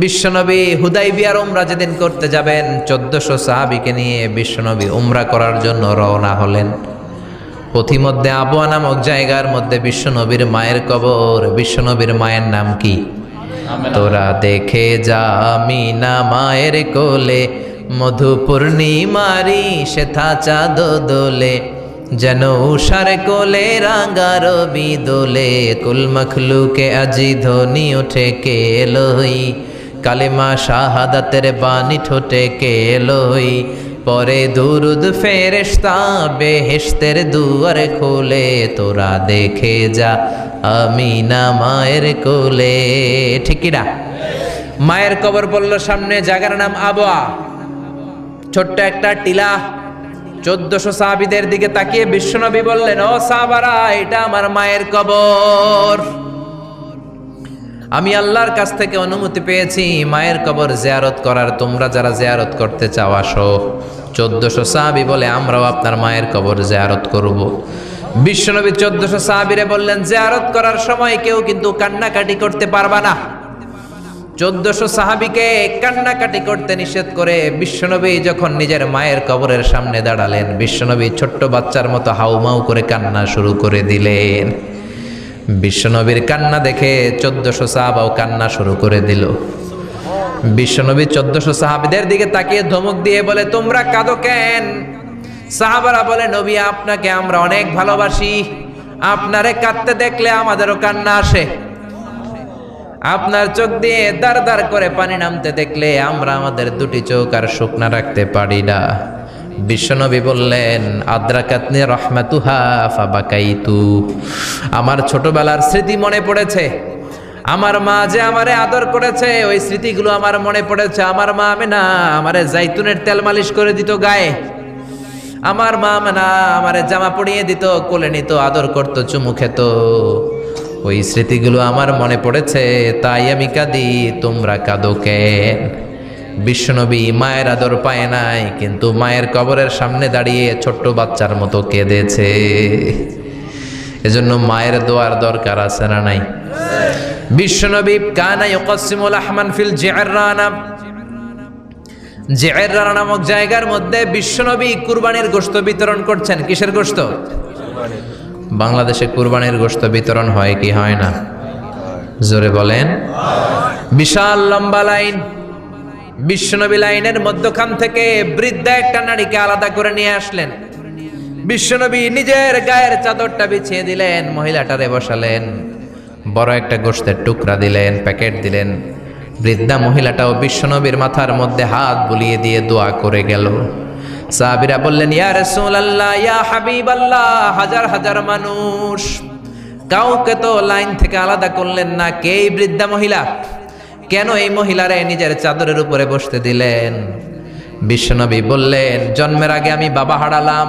বিশ্বনবী হুদাই বিয়ার উমরা যেদিন করতে যাবেন চোদ্দশো সাহাবিকে নিয়ে বিশ্বনবী উমরা করার জন্য রওনা হলেন। পথিমধ্যে আবুয়া নামক জায়গার মধ্যে বিশ্বনবীর মায়ের কবর। বিশ্বনবীর মায়ের নাম কি? তোরা দেখে যা মিনা মায়ের কোলে মধু পূর্ণিমারি সেথা চাঁদ দোলে যেন উষার কোলে রাঙ্গার দোলে কুল মখলুকে আজি ধ্বনি ওঠে কে লই? কালেমা শাহাদাতের বাণী ঠোঁটে কে লই? পরে দুরুদ ফেরেশতা বেহেশতের দুয়ার খোলে, তোরা দেখে যা আমি না মায়ের কোলে। ঠিকিরা মায়ের কবর বলল, সামনে জায়গার নাম আবয়া ছোট্ট একটা টিলা চোদ্দশো সাহাবিদের দিকে তাকিয়ে বিশ্বনবী বললেন, ও সাহাবারা, এটা আমার মায়ের কবর। আমি আল্লাহর কাছ থেকে অনুমতি পেয়েছি, মায়ের কবর জিয়ারত করার। তোমরা যারা জিয়ারত করতে চাও, আসো। চোদ্দশো সাহাবি বলে, আমরাও আপনার মায়ের কবর জিয়ারত করব। বিশ্বনবী চোদ্দশো সাহাবিরে বললেন, জিয়ারত করার সময় কেউ কিন্তু কান্নাকাটি করতে পারবা না। চোদ্দশো সাহাবিকে কান্নাকাটি করতে নিষেধ করে বিশ্বনবী যখন নিজের মায়ের কবরের সামনে দাঁড়ালেন, বিশ্বনবী ছোট্ট বাচ্চার মতো হাউমাউ করে কান্না শুরু করে দিলেন। বিশ্বনবীর কান্না দেখে চোদ্দশো সাহাবাও কান্না শুরু করে দিল। বিশ্বনবী চোদ্দশো সাহাবিদের দিকে তাকিয়ে ধমক দিয়ে বলে, তোমরা কাঁদো কেন? সাহাবারা বলে, নবী, আপনাকে আমরা অনেক ভালোবাসি। আপনারে কাঁদতে দেখলে আমাদেরও কান্না আসে। আপনার চোখ দিয়ে দার দার করে পানি নামতে দেখলে আমরা আমাদের দুটি চোখ আর শুকনা রাখতে পারি না। বিশ্বনবী বললেন, আদ্রাকাতনি রহমাতুহা ফাবাকাইতু। আমার ছোটবেলার স্মৃতি মনে পড়েছে। আমার মা যে আমারে আদর করেছে, ওই স্মৃতিগুলো আমার মনে পড়েছে। আমার মা আমি না আমারে জাইতুনের তেল মালিশ করে দিত গায়ে। আমার মা না আমারে জামা পরিয়ে দিত, কোলে নিত, আদর করতো, চুমু খেত। ওই স্মৃতিগুলো আমার মনে পড়েছে, তাই আমি কাঁদি, তোমরা কাঁদো কেন? বিশ্বনবী মায়ের আদর পায় নাই, কিন্তু মায়ের কবরের সামনে দাঁড়িয়ে ছোট্ট বাচ্চার মতো কেঁদেছে। এজন্য মায়ের দোয়ার দরকার আছে না নাই? বিশ্বনবী কানা ইউকাসিমুল আহমান ফিল জিআররানা জিআররানা নামক জায়গার মধ্যে বিশ্বনবী কুরবানির গোশত বিতরণ করছেন। কিসের গোশত? বাংলাদেশে কুরবানির গোশত বিতরণ হয় কি হয় না? জোরে বলেন। বিশাল লম্বা লাইন। বিশ্বনবী লাইনের মধ্যখান থেকে বৃদ্ধা একটা নারীকে আলাদা করে নিয়ে আসলেন। বিশ্বনবী নিজের গায়ের চাদরটা বিছিয়ে দিলেন, মহিলাটারে বসালেন, বড় একটা গোশতের টুকরা দিলেন, প্যাকেট দিলেন। বৃদ্ধা মহিলাটাও বিশ্বনবীর মাথার মধ্যে হাত বুলিয়ে দিয়ে দোয়া করে গেল। সাহাবিরা বললেন, ইয়া রাসূলুল্লাহ, ইয়া হাবিবাল্লাহ, হাজার হাজার মানুষ, কাউকে তো লাইন থেকে আলাদা করলেন না, কে বৃদ্ধা মহিলা? কেন এই মহিলারে নিজের চাদরের উপরে বসতে দিলেন? বিশ্বনবী বললেন, জন্মের আগে আমি বাবা হারালাম।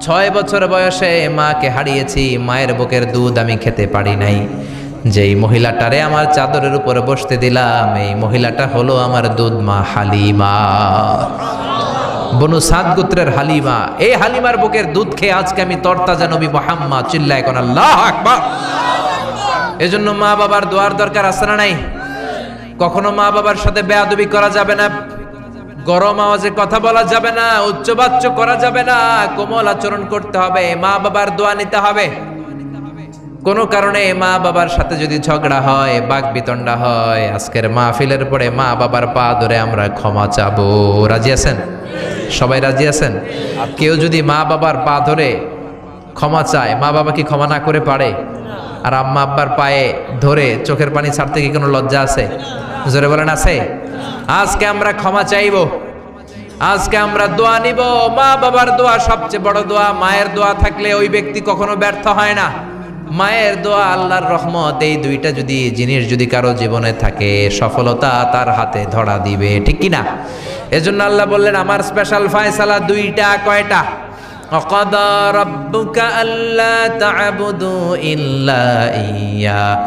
ছয় বছর বয়সে মাকে হারিয়েছি। মায়ের বুকের দুধ আমি খেতে পারি নাই। যেই মহিলাটারে আমার চাদরের উপরে বসতে দিলাম, এই মহিলাটা হলো আমার দুধ মা হালিমা। বনু সাদ গোত্রের হালিমা এই হালিমার বুকের দুধ খেয়ে আজকে আমি তরতাজা নবী মোহাম্মদ চিল্লা কোন আল্লাহ এজন্য মা বাবার দোয়ার দরকার আছে না নাই? কখনো মা বাবার সাথে বেয়াদবি করা যাবে না, গরম আওয়াজে কথা বলা যাবে না, উচ্চবাচ্য করা যাবে না, কোমল আচরণ করতে হবে মা বাবার দোয়া নিতে হবে। কোনো কারণে মা বাবার সাথে যদি ঝগড়া হয় বাঘ বিতণ্ডা হয়, আজকের মাহফিলের পরে মা বাবার পা ধরে আমরা ক্ষমা চাবো। রাজি আছেন? সবাই রাজি আছেন? কেউ যদি মা বাবার পা ধরে ক্ষমা চায় মা বাবা কি ক্ষমা না করে পারে? আর আম্মা আব্বার পায়ে ধরে চোখের পানি ছাড়তে কি কোনো লজ্জা আছে? জোরে বলেন, আছে? আজকে আমরা ক্ষমা চাইব। আজকে আমরা দোয়া নিব। মা বাবার দোয়া সবচেয়ে বড় দোয়া। মায়ের দোয়া থাকলে ওই ব্যক্তি কখনো ব্যর্থ হয় না। মায়ের দোয়া, আল্লাহর রহমত, এই দুইটা যদি জিনিস যদি কারও জীবনে থাকে, সফলতা তার হাতে ধরা দিবে। ঠিক কি না এজন্য আল্লাহ বললেন, আমার স্পেশাল ফায়সালা দুইটা, কয়টা? وقضى ربك ألا تعبدوا إلا إياه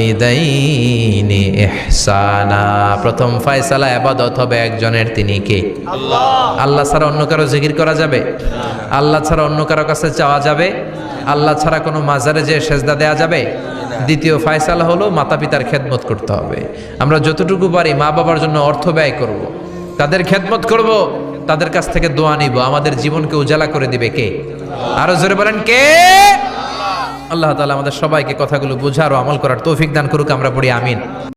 وبالوالدين ইহসানা প্রথম ফয়সালা আবাদত হবে একজনের তিনি কে আল্লাহ ছাড়া অন্য কারো জিকির করা যাবে আল্লাহ ছাড়া অন্য কারো কাছে চাওয়া যাবে আল্লাহ ছাড়া কোনো মাজারে যে সেজদা দেয়া যাবে দ্বিতীয় ফয়সালা হলো মাতা পিতার খেদমত করতে হবে আমরা যতটুকু পারি মা বাবার জন্য অর্থ ব্যয় করব। তাদের খেদমত করব তাদের কাছ থেকে দোয়া নিব, আমাদের জীবনকে উজালা করে দিবে কে? আরও জোরে বলেন, কে? আল্লাহ তালা আমাদের সবাইকে কথাগুলো বোঝার ও আমল করার তৌফিক দান করুক, আমরা পড়ি আমিন।